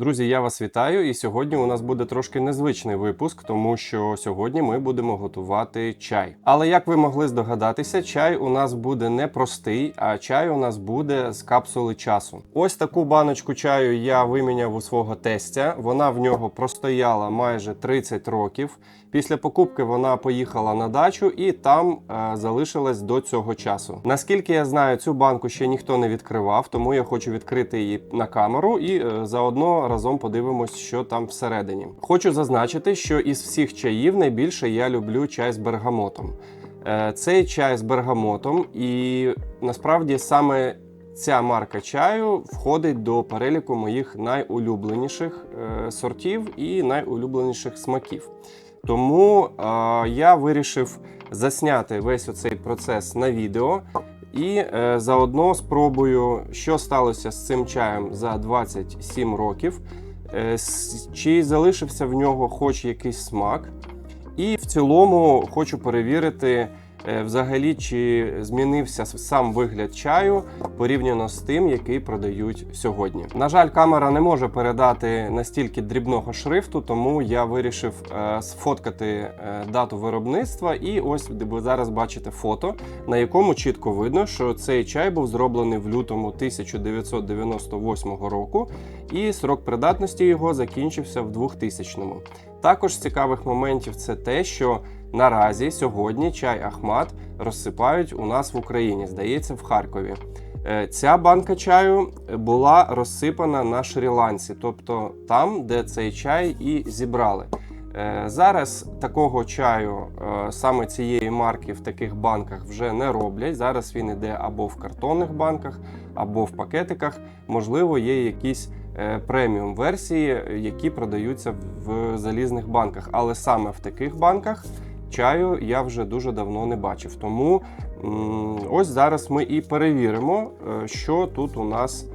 Друзі, я вас вітаю, і сьогодні у нас буде трошки незвичний випуск, тому що сьогодні ми будемо готувати чай. Але як ви могли здогадатися, чай у нас буде не простий, а чай у нас буде з капсули часу. Ось таку баночку чаю я виміняв у свого тестя. Вона в нього простояла майже 30 років. Після покупки вона поїхала на дачу і там е, залишилась до цього часу. Наскільки я знаю, цю банку ще ніхто не відкривав, тому я хочу відкрити її на камеру і е, заодно разом подивимось, що там всередині. Хочу зазначити, що із всіх чаїв найбільше я люблю чай з бергамотом. Е, Цей чай з бергамотом, і насправді саме ця марка чаю входить до переліку моїх найулюбленіших е, сортів і найулюбленіших смаків. Тому е, я вирішив засняти весь оцей процес на відео і е, заодно спробую, що сталося з цим чаєм за 27 років, е, чи залишився в нього хоч якийсь смак. І в цілому хочу перевірити, взагалі, чи змінився сам вигляд чаю порівняно з тим, який продають сьогодні. На жаль, камера не може передати настільки дрібного шрифту, тому я вирішив е, сфоткати е, дату виробництва. І ось ви зараз бачите фото, на якому чітко видно, що цей чай був зроблений в лютому 1998 року, і срок придатності його закінчився в 2000-му. Також з цікавих моментів це те, що наразі сьогодні чай Ахмат розсипають у нас в Україні, здається, в Харкові. Е, Ця банка чаю була розсипана на Шрі-Ланці, тобто там, де цей чай і зібрали. Е, Зараз такого чаю е, саме цієї марки в таких банках вже не роблять. Зараз він іде або в картонних банках, або в пакетиках. Можливо, є якісь преміум версії, які продаються в залізних банках. Але саме в таких банках чаю я вже дуже давно не бачив. Тому ось зараз ми і перевіримо, е, що тут у нас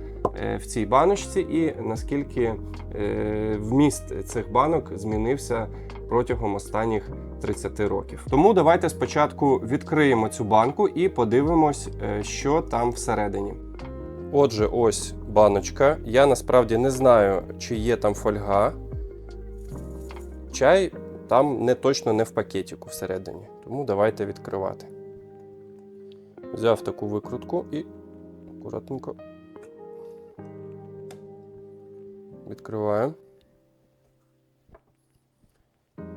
е, в цій баночці, і наскільки е, вміст цих банок змінився протягом останніх 30 років. Тому давайте спочатку відкриємо цю банку і подивимось, що там всередині. Отже, ось баночка. Я насправді не знаю, чи є там фольга. Чай там не точно не в пакетику всередині. Тому давайте відкривати. Взяв таку викрутку і акуратненько відкриваю.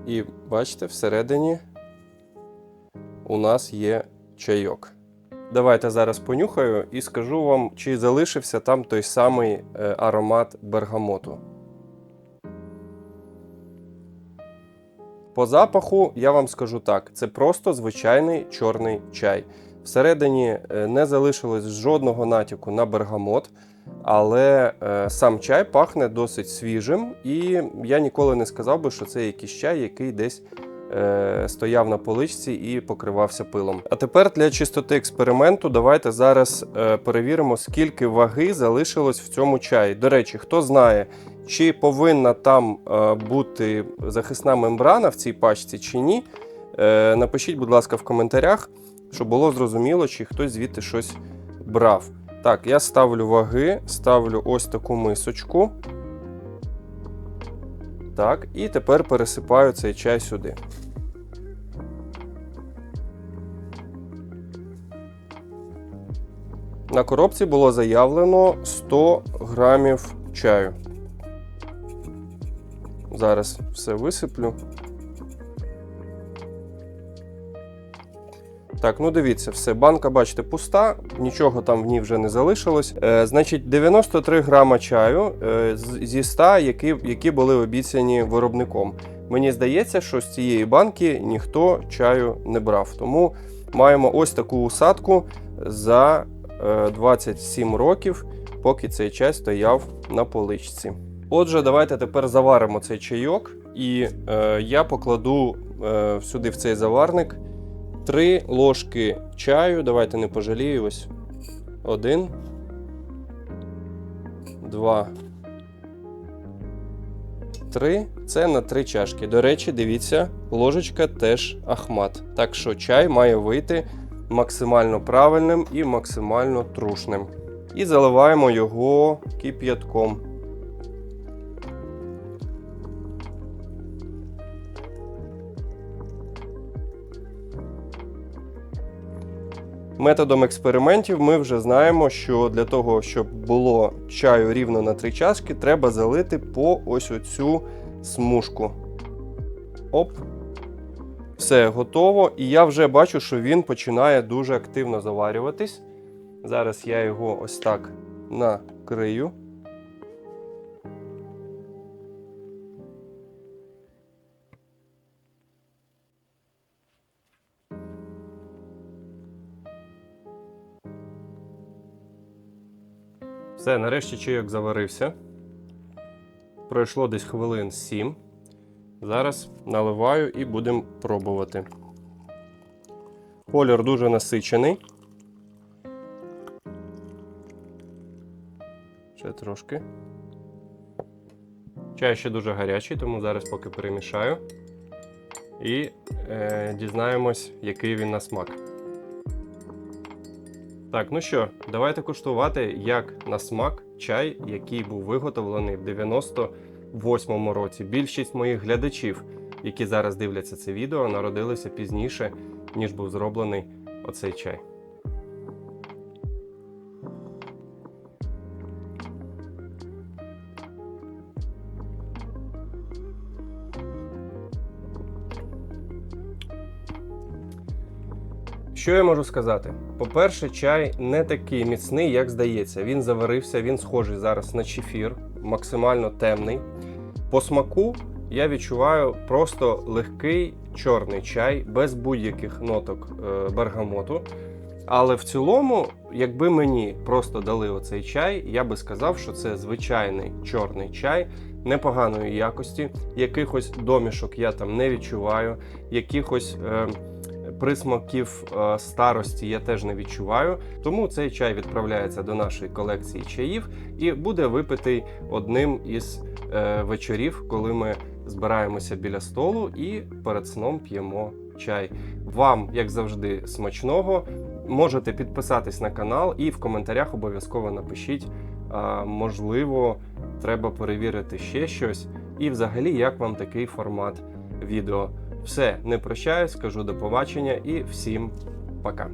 І бачите, всередині у нас є чайок. Давайте зараз понюхаю і скажу вам, чи залишився там той самий е, аромат бергамоту. По запаху я вам скажу так: це просто звичайний чорний чай. Всередині е, не залишилось жодного натяку на бергамот, але е, сам чай пахне досить свіжим, і я ніколи не сказав би, що це якийсь чай, який десь стояв на поличці і покривався пилом. А тепер для чистоти експерименту давайте зараз е, перевіримо, скільки ваги залишилось в цьому чаї. До речі, хто знає, чи повинна там е, бути захисна мембрана в цій пачці чи ні. Е, напишіть, будь ласка, в коментарях, щоб було зрозуміло, чи хтось звідти щось брав. Так, я ставлю ваги, ставлю ось таку мисочку. Так, і тепер пересипаю цей чай сюди. На коробці було заявлено 100 грамів чаю. Зараз все висиплю. Так, ну дивіться, все, банка, бачите, пуста, нічого там в ній вже не залишилось. Е, значить, 93 грама чаю е, зі 100, які, які були обіцяні виробником. Мені здається, що з цієї банки ніхто чаю не брав. Тому маємо ось таку усадку за е, 27 років, поки цей чай стояв на поличці. Отже, давайте тепер заваримо цей чайок, і е, я покладу е, сюди в цей заварник 3 ложки чаю. Давайте не пожалію. Ось. Один. Два. Три. Це на три чашки. До речі, дивіться, ложечка теж ахмат. Так що чай має вийти максимально правильним і максимально трушним. І заливаємо його кип'ятком. Методом експериментів ми вже знаємо, що для того, щоб було чаю рівно на три чашки, треба залити по ось оцю смужку. Оп. Все готово. І я вже бачу, що він починає дуже активно заварюватись. Зараз я його ось так накрию. Все, нарешті чайок заварився. Пройшло десь хвилин 7. Зараз наливаю і будемо пробувати. Колір дуже насичений. Ще трошки. Чай ще дуже гарячий, тому зараз поки перемішаю. І е, дізнаємось, який він на смак. Так, ну що, давайте куштувати, як на смак чай, який був виготовлений в 98-му році. Більшість моїх глядачів, які зараз дивляться це відео, народилися пізніше, ніж був зроблений оцей чай. Що я можу сказати? По-перше, чай не такий міцний, як здається. Він заварився, він схожий зараз на чефір, максимально темний. По смаку я відчуваю просто легкий чорний чай без будь-яких ноток е, бергамоту. Але в цілому, якби мені просто дали оцей чай, я би сказав, що це звичайний чорний чай непоганої якості. Якихось домішок я там не відчуваю, якихось. Е, присмаків е, старості я теж не відчуваю. Тому цей чай відправляється до нашої колекції чаїв і буде випитий одним із е, вечорів, коли ми збираємося біля столу і перед сном п'ємо чай. Вам, як завжди, смачного. Можете підписатись на канал і в коментарях обов'язково напишіть. А, можливо, треба перевірити ще щось. І взагалі, як вам такий формат відео. Все, не прощаюсь, кажу до побачення і всім пока.